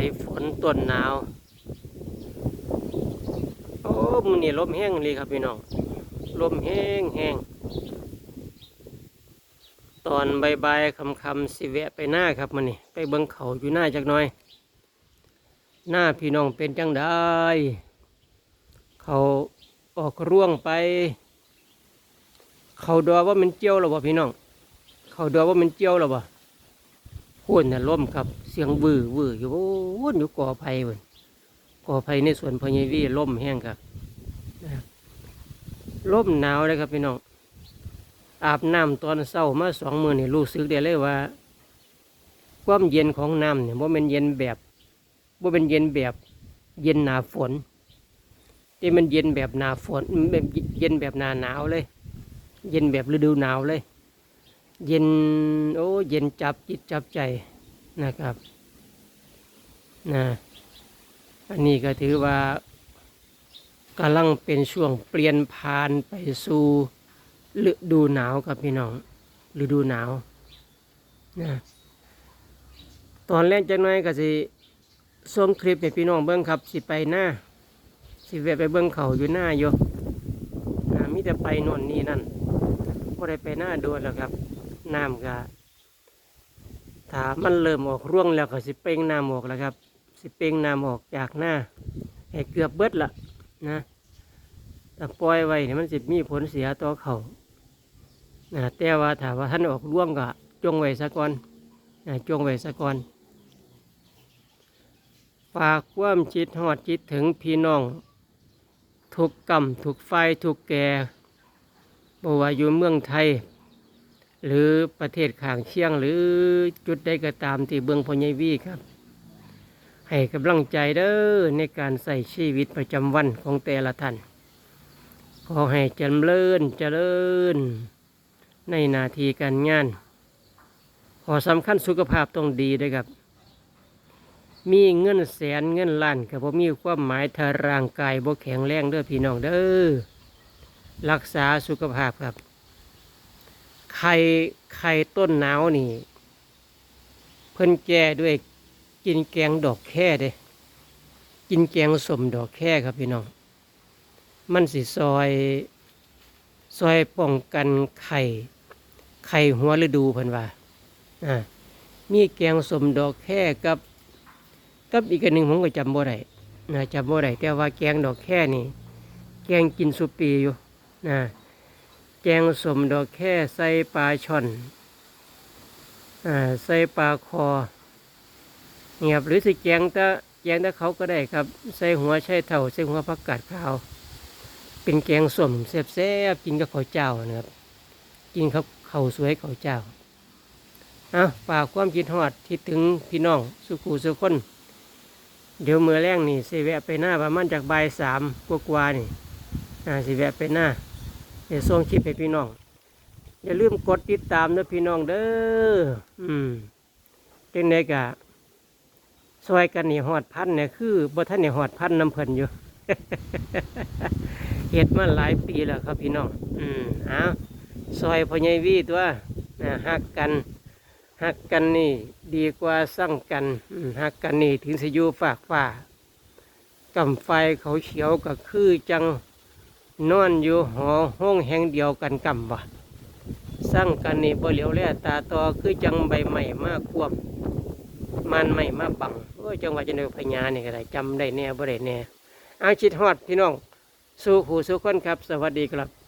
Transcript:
ายฝนต้นหนาว โอ้มือนี่ลมแห้งเลยครับพี่น้อง ลมแห้งแห้งตอนใบายๆคำคำๆสิแวะไปหน้าครับมันนี่ไปเบิ้งเขาอยู่หน้าจักหน่อย หน้าพี่น้องเป็นจังได้ เขาออกร่วงไป เขาดอว่ามันเจียวหรอวะพี่น้อง เขาดอว่ามันเจียวหรอวะ พูดน่ะล่มครับ เสียงวื้อวื้ออยู่โอ้วนอยู่ก่อไผ่เว้ยก่อไผ่ในสวนพญาวีล่มแห้งครับร่มหนาวเลยครับพี่น้องอาบน้ำตอนเช้ามาสองมือนี่รู้สึกได้เลยว่า ความเย็นของน้ำเนี่ยว่าเป็นเย็นแบบว่าเป็นเย็นแบบ เย็นหนาฝนที่มันเย็นแบบหนาฝนแบบเย็นแบบหนาหนาวเลย เย็นแบบฤดูหนาวเลย เย็นโอ้เย็นจับจิตจับใจนะครับนะอันนี้ก็ถือว่ากำลังเป็นช่วงเปลี่ยนผ่านไปสู่ฤดูหนาวครับพี่น้องฤดูหนาวนะตอนแรกจังน้อยก็สิส่งคลิปให้พี่น้องเบิ้งครับ สิไปหน้าสิแวะไปเบิ้งเขาอยู่หน้าอยู่นะมิแต่ไปน่นนี่นั่นบ่ได้ไปหน้าโดนแล้วครับ น้ำก็ถ้ามันเริ่มออกร่วงแล้วก็สิเป่งน้ำออกแล้วครับ สิเป่งน้ำออกจากหน้าให้เกือบเบิดละนะแต่ปล่อยไว้เนี่ยมันสิมีผลเสียต่อเขานะแต่ว่าถ้าว่าท่านออกร่วงก็จงไว้ซะก่อนนะจงไว้ซะก่อนฝากความจิตหอดจิตถึงพี่น้องทุกกรรมทุกไฟทุกแก่บ่ว่าอยู่เมืองไทย หรือประเทศข้างเชียงหรือจุดใดก็ตามที่เบืองพญวีครับ ให้กำลังใจเด้อในการใส่ชีวิตประจำวันของแต่ละท่านขอให้เจริญเจริญ ในนาทีการงาน ขอสำคัญสุขภาพต้องดีด้วยครับ มีเงินแสนเงินล้านกับผมมีความหมายถ้าร่างกายบ่แข็งแรงเด้อพี่น้องเด้อรักษาสุขภาพครับ ไข่ไข่ต้นหนาวนี่ เพิ่นแก่ด้วยกินแกงดอกแค่เด้ กินแกงสมดอกแค่ครับพี่น้อง มันสิซอย ซอยป้องกันไข่ ไข่หัวฤดูเพิ่นว่าอ่ามีแกงสมดอกแค่กับ กับอีกอันหนึ่งผมก็จำบ่ได้นะจำบ่ได้แต่ว่าแกงดอกแค่นี่ แกงกินสุปีอยู่นะ แกงสมดอกแค่ใส่ปลาช่อนอ่าใส่ปลาคอเงียบหรือสิแกงตะแกงตะเขาก็ได้ครับ ใส่หัวไชเท่าใส่หัวผักกาดขาว เป็นแกงสมแซ่บๆกินกับข้าวเจ้านะครับ กินกับข้าวสวยข้าวเจ้าอะฝากความคิดฮอดที่ถึงพี่น้องสุขูสุคน เดี๋ยวมือแรงนี่สิแวะไปหน้าประมาณจากบ่ายสามกว่าๆนี่อ่าสิแวะไปหน้า เดี๋ยวส่งคลิปให้พี่น้อง อย่าลืมกดติดตามนะพี่น้องเด้อ อืมจังไดกะซอยกันนี่หอดพันเนี่ยคือบ่ท่านเนี่ยหอดพันน้ำเพิ่นอยู่เฮ็ดมาหลายปีแล้วครับพี่น้อง อืมเอาวซอยพ่อใหญ่วีตัวนะฮักกันหักกันนี่ดีกว่าสั่งกันหักกันนี่ถึงสยูฝากฝ่ากำไฟเขาเขียวก็คือจัง นอนอยู่หอห้องแห่งเดียวกันกำบ่สั่งกันนี่บ่เหลียวแลตาตอคือจังใบใหม่มากควบมันใหม่มาบังโอ้จังหวะจะเนพญานี่ก็ได้จำได้แน่บ่ได้แน่เอาชิดฮอดพี่น้อง สู่หูสู่คนครับ สวัสดีครับ